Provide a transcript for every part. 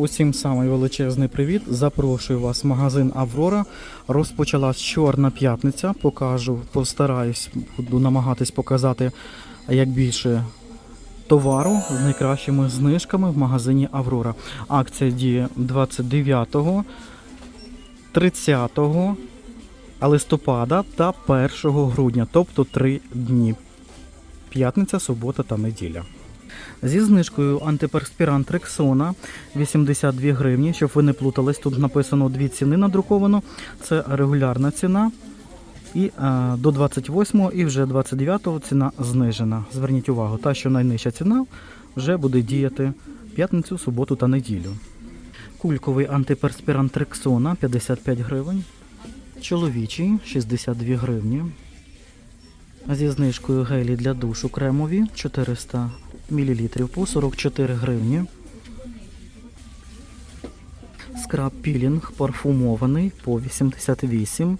Усім самий величезний привіт. Запрошую вас в магазин Аврора. Розпочалась чорна п'ятниця. Покажу, постараюсь, буду намагатись показати як більше товару з найкращими знижками в магазині Аврора. Акція діє 29, 30 листопада та 1 грудня, тобто 3 дні. П'ятниця, субота та неділя. Зі знижкою антиперспірант Рексона 82 гривні. Щоб ви не плутались, тут написано дві ціни надруковано. Це регулярна ціна. І е, до 28 і вже 29 ціна знижена. Зверніть увагу, та, що найнижча ціна вже буде діяти п'ятницю, суботу та неділю. Кульковий антиперспірант Рексона 55 гривень. Чоловічий 62 гривні. Зі знижкою гелі для душу кремові 400 мл по 44 гривні. Скраб пілінг парфумований по 88.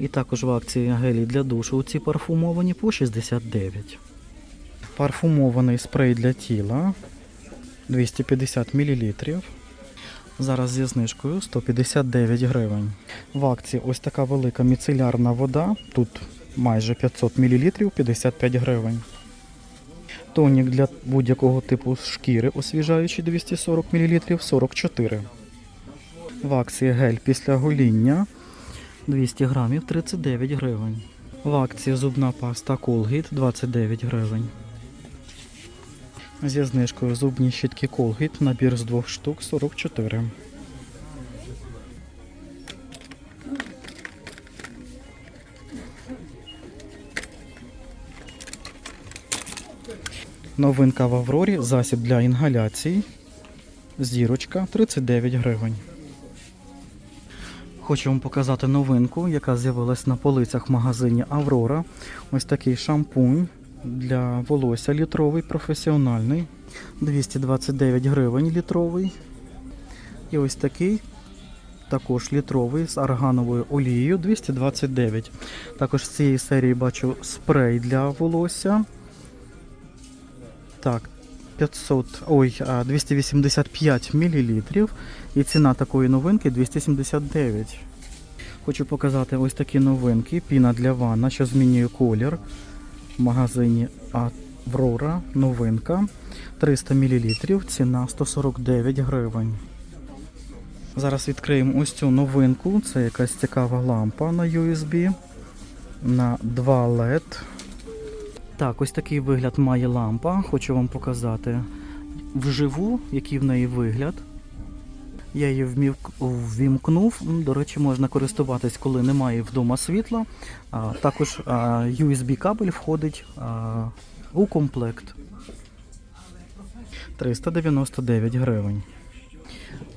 І також в акції гелі для душу ці парфумовані по 69. Парфумований спрей для тіла 250 мл. Зараз зі знижкою 159 гривень. В акції ось така велика міцелярна вода. Тут майже 500 мл 55 гривень. Тонік для будь-якого типу шкіри освіжаючий 240 мл 44. В акції гель після гоління 200 грамів 39 гривень. В акції зубна паста Colgate 29 гривень. Зі знижкою зубні щітки Colgate набір з двох штук 44. Новинка в Аврорі засіб для інгаляцій. Зірочка 39 гривень. Хочу вам показати новинку, яка з'явилась на полицях в магазині Аврора. Ось такий шампунь для волосся літровий, професіональний. 229 гривень літровий. І ось такий також літровий з аргановою олією 229. Також з цієї серії бачу спрей для волосся. Так, 500, ой, 285 мл. І ціна такої новинки 279. Хочу показати ось такі новинки. Піна для ванна, що змінює колір в магазині Аврора. Новинка. 300 мл. Ціна 149 гривень. Зараз відкриємо ось цю новинку. Це якась цікава лампа на USB. На 2 LED. Так, ось такий вигляд має лампа. Хочу вам показати вживу, який в неї вигляд. Я її ввімкнув. До речі, можна користуватись, коли немає вдома світла. А, також а, USB кабель входить а, у комплект. 399 гривень.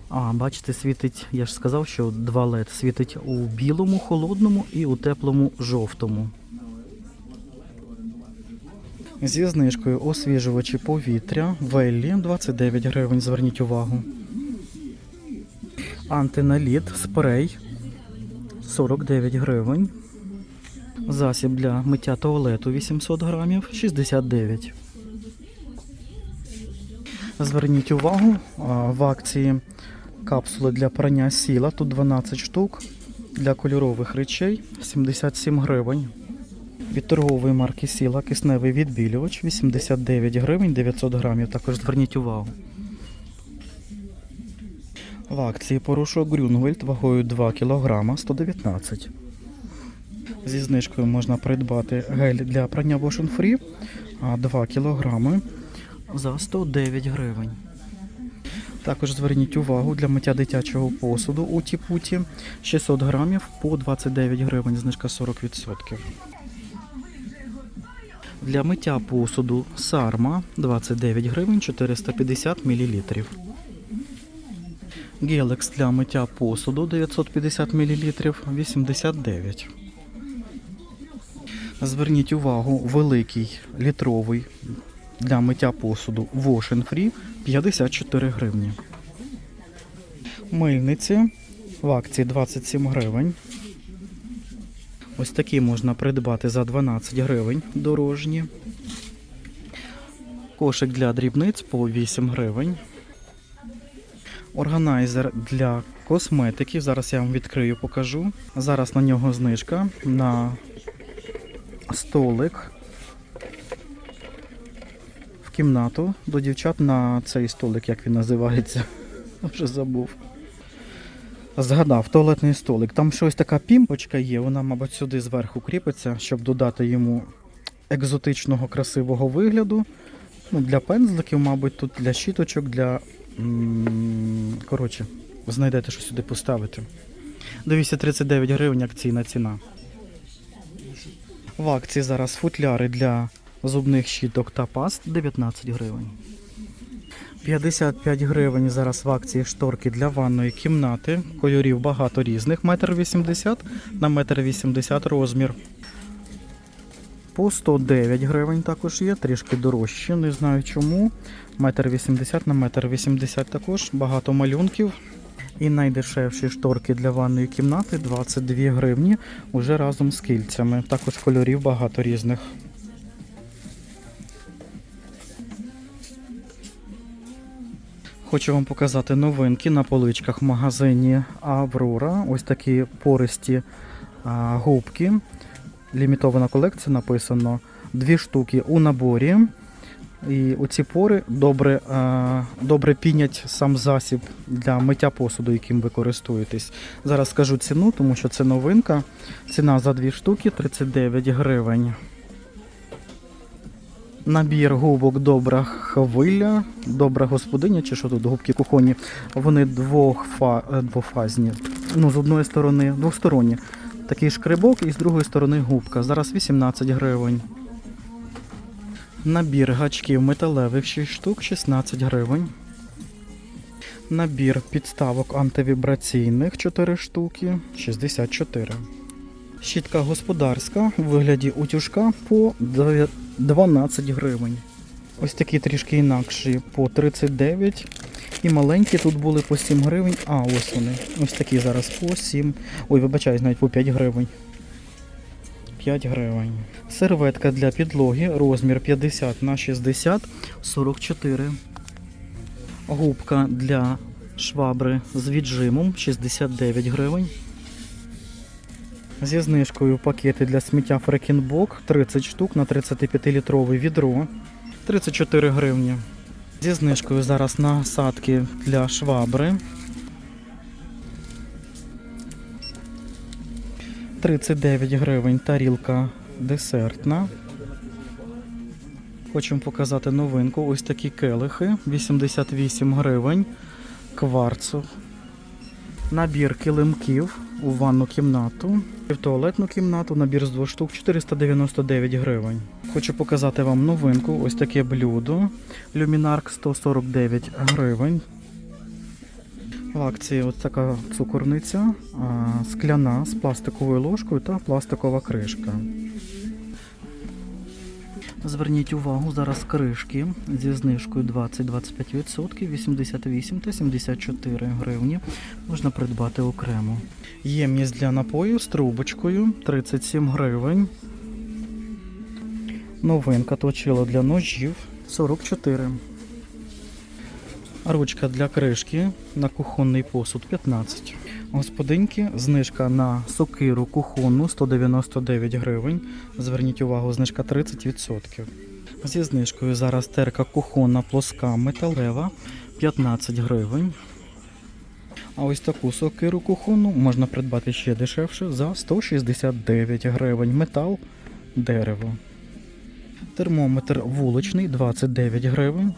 А, бачите, світить, я ж сказав, що 2 LED світить у білому, холодному і у теплому жовтому. Зі знижкою освіжувачі повітря Веллі 29 гривень, зверніть увагу. Антиналіт спрей 49 гривень. Засіб для миття туалету 800 грамів 69. Зверніть увагу, в акції капсули для прання сіла. Тут 12 штук. Для кольорових речей 77 гривень. Від торгової марки Сіла кисневий відбілювач 89 гривень 900 грамів. Також зверніть увагу. В акції порошок Грюнвельд вагою 2 кг 119. Зі знижкою можна придбати гель для прання Wash Free 2 кг за 109 гривень. Також зверніть увагу для миття дитячого посуду у Тіпуті 600 грамів по 29 гривень, знижка 40%. Для миття посуду Сарма 29 гривень 450 мл. Гелекс для миття посуду 950 мл 89. Зверніть увагу, великий літровий для миття посуду Wash Free 54 гривні. Мильниці в акції 27 гривень. Ось такі можна придбати за 12 гривень дорожні. Кошик для дрібниць по 8 гривень. Органайзер для косметики. Зараз я вам відкрию, покажу. Зараз на нього знижка на столик в кімнату до дівчат на цей столик, як він називається. Вже забув. Згадав, туалетний столик. Там щось така пімпочка є, вона, мабуть, сюди зверху кріпиться, щоб додати йому екзотичного красивого вигляду. Ну, для пензликів, мабуть, тут для щіточок, для. Коротше, знайдете, що сюди поставити. 239 гривень акційна ціна. В акції зараз футляри для зубних щіток та паст 19 гривень. 55 гривень зараз в акції шторки для ванної кімнати. Кольорів багато різних. 1,80 м на 1,80 м розмір. По 109 гривень також є, трішки дорожче, не знаю чому. 1,80 м на 1,80 м також, багато малюнків. І найдешевші шторки для ванної кімнати 22 гривні, уже разом з кільцями. Також кольорів багато різних. Хочу вам показати новинки на поличках в магазині Аврора. Ось такі пористі губки. Лімітована колекція написано. Дві штуки у наборі. І оці пори добре, добре пінять сам засіб для миття посуду, яким ви користуєтесь. Зараз скажу ціну, тому що це новинка. Ціна за дві штуки 39 гривень. Набір губок добра хвиля, добра господиня, чи що тут губки кухонні. Вони двохфа... е, двофазні. Ну, з одної сторони, двосторонні. Такий шкребок і з другої сторони губка. Зараз 18 гривень. Набір гачків металевих 6 штук 16 гривень. Набір підставок антивібраційних 4 штуки 64. Щітка господарська у вигляді утюжка по 9 12 гривень. Ось такі трішки інакші по 39. І маленькі тут були по 7 гривень. А, ось вони. Ось такі зараз по 7. Ой, вибачаюсь, навіть по 5 гривень. 5 гривень. Серветка для підлоги, розмір 50 на 60, 44. Губка для швабри з віджимом 69 гривень. Зі знижкою пакети для сміття Фрекінбок 30 штук на 35-літрове відро 34 гривні. Зі знижкою зараз насадки для швабри 39 гривень тарілка десертна. Хочемо показати новинку. Ось такі келихи 88 гривень кварцу. Набір килимків у ванну кімнату. В туалетну кімнату набір з двох штук 499 гривень. Хочу показати вам новинку. Ось таке блюдо. Люмінарк 149 гривень. В акції ось така цукорниця, скляна з пластиковою ложкою та пластикова кришка. Зверніть увагу, зараз кришки зі знижкою 20-25%, 88 та 74 гривні можна придбати окремо. Ємність для напою з трубочкою 37 гривень. Новинка точила для ножів 44. Ручка для кришки на кухонний посуд 15. Господинки, знижка на сокиру кухонну 199 гривень. Зверніть увагу, знижка 30%. Зі знижкою зараз терка кухонна плоска металева 15 гривень. А ось таку сокиру кухонну можна придбати ще дешевше за 169 гривень. Метал, дерево. Термометр вуличний 29 гривень.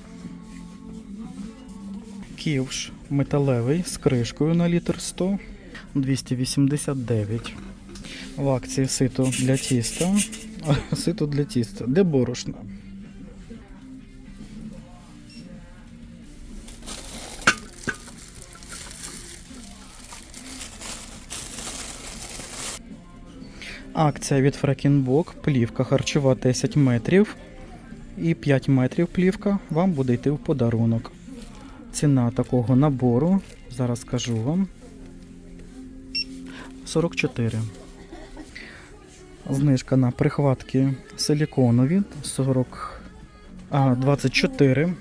Ківш металевий з кришкою на літр 100 289. В акції сито для тіста. Сито для тіста. Де борошна? Акція від Фрекінбок. Плівка харчова 10 метрів. І 5 метрів плівка вам буде йти в подарунок. Ціна такого набору, зараз скажу вам. 44. Знижка на прихватки силіконові 40, а, 24.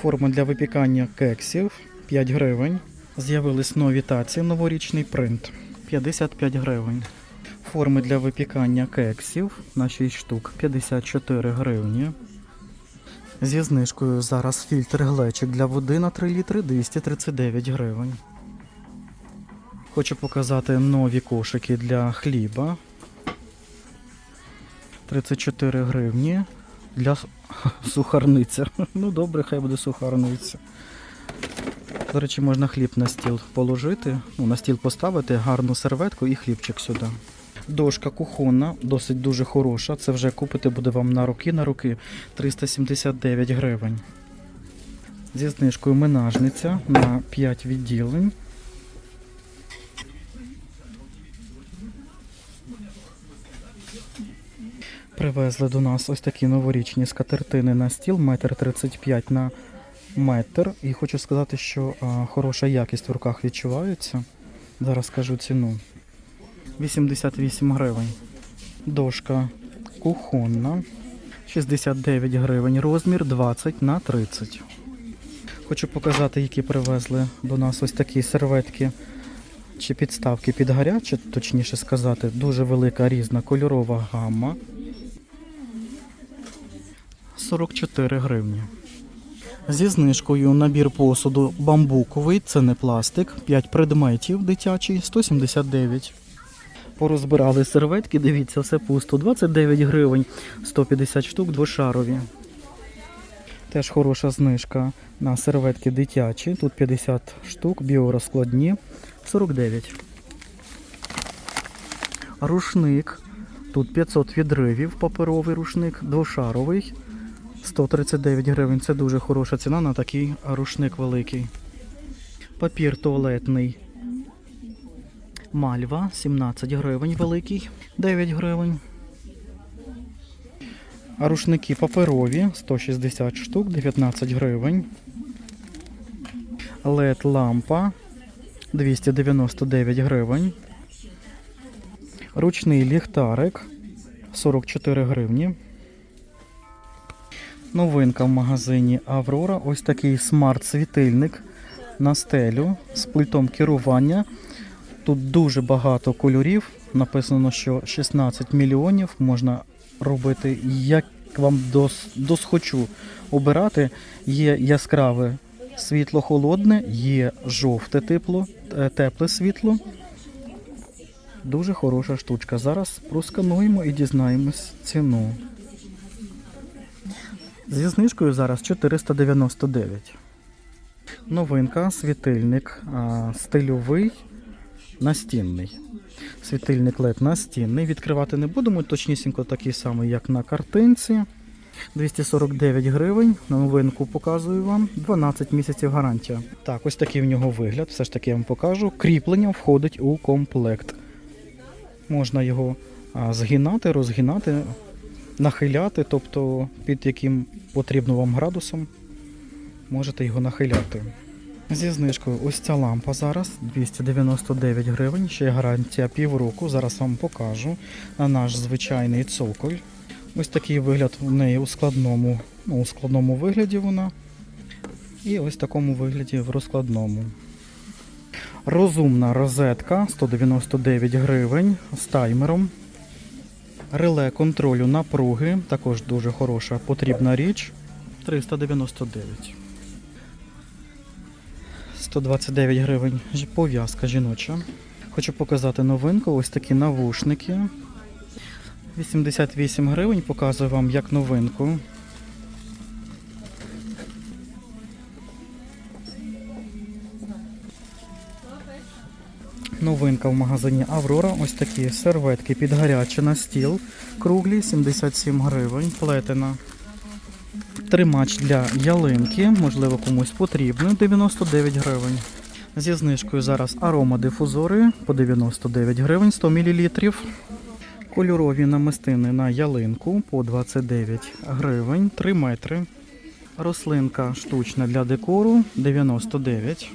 Форма для випікання кексів 55 гривень. З'явились нові таці, новорічний принт 55 гривень. Форми для випікання кексів на 6 штук 54 гривні. Зі знижкою зараз фільтр глечик для води на 3 літри 239 гривень. Хочу показати нові кошики для хліба. 34 гривні для сухарниця. Ну добре, хай буде сухарниця. До речі, можна хліб на стіл положити, ну, на стіл поставити, гарну серветку і хлібчик сюди. Дошка кухонна, досить дуже хороша. Це вже купити буде вам на руки на руки 379 гривень. Зі знижкою менажниця на 5 відділень. Привезли до нас ось такі новорічні скатертини на стіл, метр 35 на метр. І хочу сказати, що а, хороша якість в руках відчувається. Зараз скажу ціну. 88 гривень. Дошка кухонна. 69 гривень. Розмір 20 на 30. Хочу показати, які привезли до нас ось такі серветки чи підставки під гаряче, точніше сказати, дуже велика різна кольорова гамма. 44 гривні. Зі знижкою набір посуду бамбуковий, це не пластик, 5 предметів дитячий, 179. Порозбирали серветки, дивіться, все пусто. 29 гривень, 150 штук двошарові. Теж хороша знижка на серветки дитячі. Тут 50 штук, біорозкладні, 49. Рушник. Тут 500 відривів, паперовий рушник, двошаровий. 139 гривень. Це дуже хороша ціна на такий рушник великий. Папір туалетний. Мальва 17 гривень великий, 9 гривень. Рушники паперові 160 штук, 19 гривень. LED лампа 299 гривень. Ручний ліхтарик 44 гривні. Новинка в магазині Аврора. Ось такий смарт-світильник на стелю з пультом керування. Тут дуже багато кольорів. Написано, що 16 мільйонів можна робити як вам дос, досхочу обирати. Є яскраве світло холодне, є жовте тепло, е, тепле світло. Дуже хороша штучка. Зараз проскануємо і дізнаємось ціну. Зі знижкою зараз 499. Новинка, світильник а, стильовий, настінний. Світильник LED настінний. Відкривати не будемо, точнісінько такий самий, як на картинці. 249 гривень. Новинку показую вам. 12 місяців гарантія. Так, ось такий в нього вигляд. Все ж таки я вам покажу. Кріплення входить у комплект. Можна його згинати, розгинати, нахиляти, тобто під яким потрібно вам градусом, можете його нахиляти. Зі знижкою ось ця лампа зараз 299 гривень, ще гарантія півроку. Зараз вам покажу на наш звичайний цоколь. Ось такий вигляд в неї у складному, ну, у складному вигляді вона. І ось в такому вигляді в розкладному. Розумна розетка 199 гривень з таймером. Реле контролю напруги, також дуже хороша потрібна річ. 399. 129 гривень пов'язка жіноча. Хочу показати новинку. Ось такі навушники. 88 гривень. Показую вам як новинку. Новинка в магазині Аврора. Ось такі серветки під гаряче на стіл. Круглі 77 гривень. Плетена. Тримач для ялинки, можливо, комусь потрібно. 99 гривень. Зі знижкою зараз аромадифузори по 99 гривень 100 мл. Кольорові намистини на ялинку по 29 гривень 3 метри. Рослинка штучна для декору 99.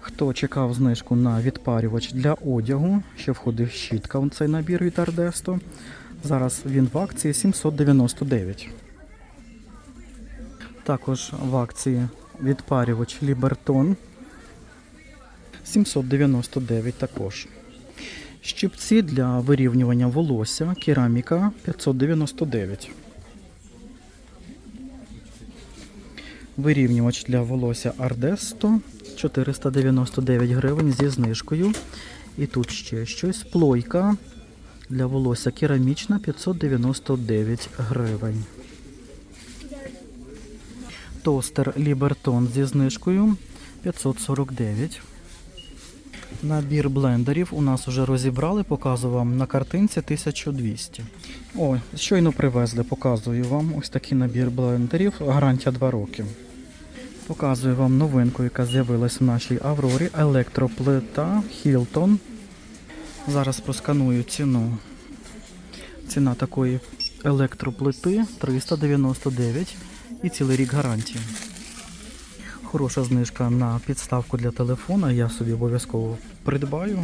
Хто чекав знижку на відпарювач для одягу, ще входить щітка в цей набір від Ардесто. Зараз він в акції 799. Також в акції відпарювач Лібертон 799 також. Щипці для вирівнювання волосся кераміка 599. Вирівнювач для волосся Ардесто 499 гривень зі знижкою. І тут ще щось. Плойка для волосся керамічна 599 гривень. Тостер Лібертон зі знижкою 549. Набір блендерів у нас вже розібрали, показую вам на картинці 1200. Ой, щойно привезли, показую вам ось такий набір блендерів, гарантія 2 роки. Показую вам новинку, яка з'явилась в нашій Аврорі. Електроплита Hilton. Зараз просканую ціну. Ціна такої електроплити 399 і цілий рік гарантії. Хороша знижка на підставку для телефона. Я собі обов'язково придбаю.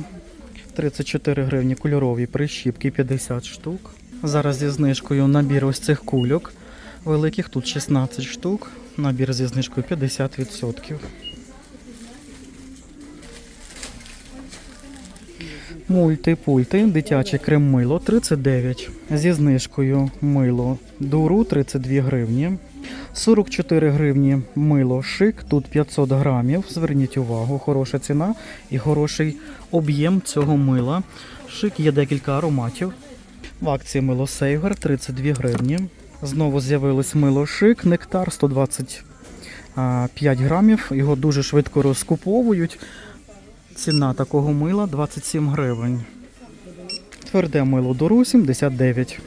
34 гривні кольорові прищіпки 50 штук. Зараз зі знижкою набір ось цих кульок. Великих тут 16 штук. Набір зі знижкою 50%. Мультипульти, дитяче крем мило 39. Зі знижкою мило дуру 32 гривні. 44 гривні мило шик, тут 500 грамів. Зверніть увагу, хороша ціна і хороший об'єм цього мила. Шик є декілька ароматів. В акції мило Сейгер 32 гривні. Знову з'явилось мило шик, нектар 125 грамів. Його дуже швидко розкуповують. Ціна такого мила 27 гривень. Тверде мило дору 79.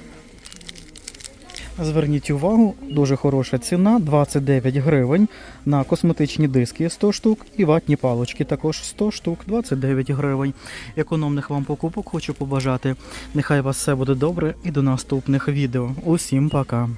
Зверніть увагу, дуже хороша ціна 29 гривень на косметичні диски 100 штук і ватні палочки також 100 штук 29 гривень. Економних вам покупок хочу побажати. Нехай вас все буде добре і до наступних відео. Усім пока!